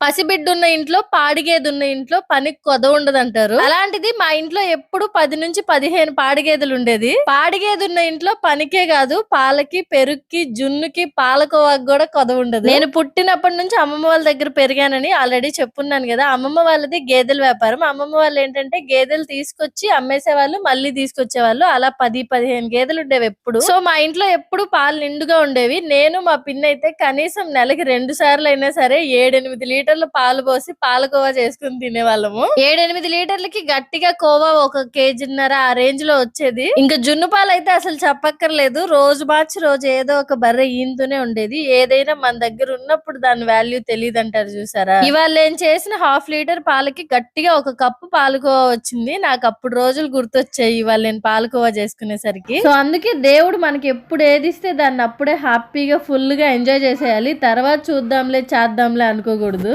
పసిబిడ్డున్న ఇంట్లో పాడిగేది ఉన్న ఇంట్లో పనికి కొద ఉండదు అంటారు అలాంటిది మా ఇంట్లో ఎప్పుడు పది నుంచి పదిహేను పాడిగేదెలు ఉండేది పాడిగేది ఉన్న ఇంట్లో పనికే కాదు పాలకి పెరుగుకి జున్నుకి పాలకోవాకి కూడా కొద ఉండదు నేను పుట్టినప్పటి నుంచి అమ్మమ్మ వాళ్ళ దగ్గర పెరిగానని ఆల్రెడీ చెప్పున్నాను కదా అమ్మమ్మ వాళ్ళది గేదెల వ్యాపారం. అమ్మమ్మ వాళ్ళు ఏంటంటే గేదెలు తీసుకొచ్చి అమ్మేసే వాళ్ళు మళ్ళీ తీసుకొచ్చే వాళ్ళు అలా పది పదిహేను గేదెలు ఉండేవి ఎప్పుడు. సో మా ఇంట్లో ఎప్పుడు పాలు నిండుగా ఉండేవి. నేను మా పిన్ అయితే కనీసం నెలకి రెండు సార్లు అయినా సరే ఏడెనిమిది లీటర్ లీటర్ల పాలు పోసి పాలకోవా చేసుకుని తినేవాళ్ళము. ఏడెనిమిది లీటర్లకి గట్టిగా కోవా ఒక కేజీన్నర ఆ రేంజ్లో వచ్చేది. ఇంకా జున్ను పాలు అయితే అసలు చెప్పక్కర్లేదు. రోజు మార్చి రోజు ఏదో ఒక బర్రె ఈంతూనే ఉండేది. ఏదైనా మన దగ్గర ఉన్నప్పుడు దాని వాల్యూ తెలియదు అంటారు చూసారా? ఇవాళ నేను చేసిన హాఫ్ లీటర్ పాలకి గట్టిగా ఒక కప్పు పాలకోవా వచ్చింది. నాకు అప్పుడు రోజులు గుర్తొచ్చాయి ఇవాళ నేను పాలకోవా చేసుకునేసరికి. సో అందుకే దేవుడు మనకి ఎప్పుడు ఏది ఇస్తే దాన్ని అప్పుడే హ్యాపీగా ఫుల్గా ఎంజాయ్ చేసేయాలి. తర్వాత చూద్దాంలే చేద్దాంలే అనుకోకూడదు.